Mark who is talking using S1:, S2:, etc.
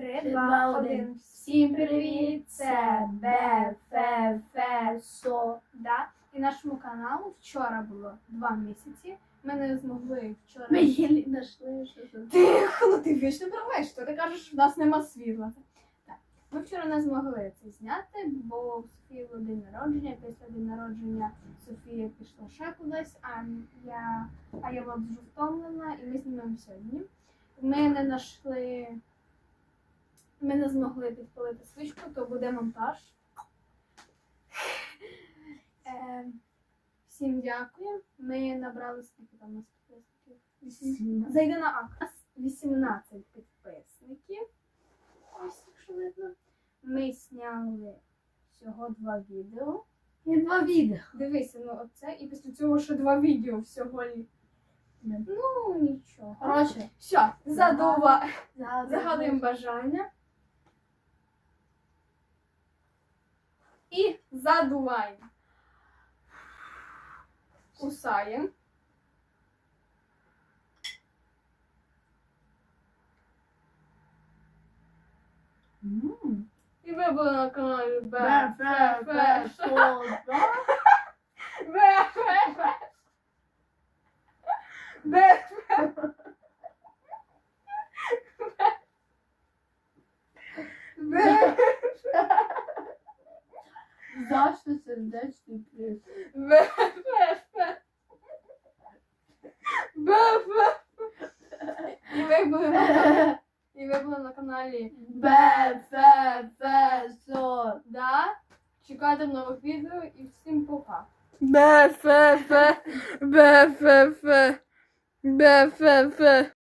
S1: Три,
S2: Два, один.
S1: Всім привіт! Це БФФСО. Да? І нашому каналу вчора було два місяці. Ми не змогли вчора.
S2: Ми їлі знайшли, що це.
S1: Тихо, ну ти вічно правиш, що ти кажеш, в нас нема світла. Так. Ми вчора не змогли це зняти, бо у Софії було день народження. Після день народження Софія пішла ще кудись, а я, а я була дуже втомлена, і ми знімаємо сьогодні. Ми не знайшли. Ми не змогли підпалити свічку, то буде монтаж. Е, всім дякую. Ми набрали скільки там у нас підписників? Зайди на акт. 18 підписників. Ось, якщо видно. Ми зняли всього два відео.
S2: Є два відео.
S1: Дивися, ну оце, і після цього ще два відео всього. лі- Ну, нічого.
S2: Коротше,
S1: Все,
S2: загадуємо.
S1: загадуємо бажання. І задуваємо. Кусаємо. І ви були на каналі. БФФ. БФФ.
S2: За що сердечний приз?
S1: БФФ. БФФ. І ви були на і ви були на каналі
S2: Бе-фе-фе-со.
S1: Да. Чекайте нових відео і всім пока.
S3: БФФ, БФФ, БФФ.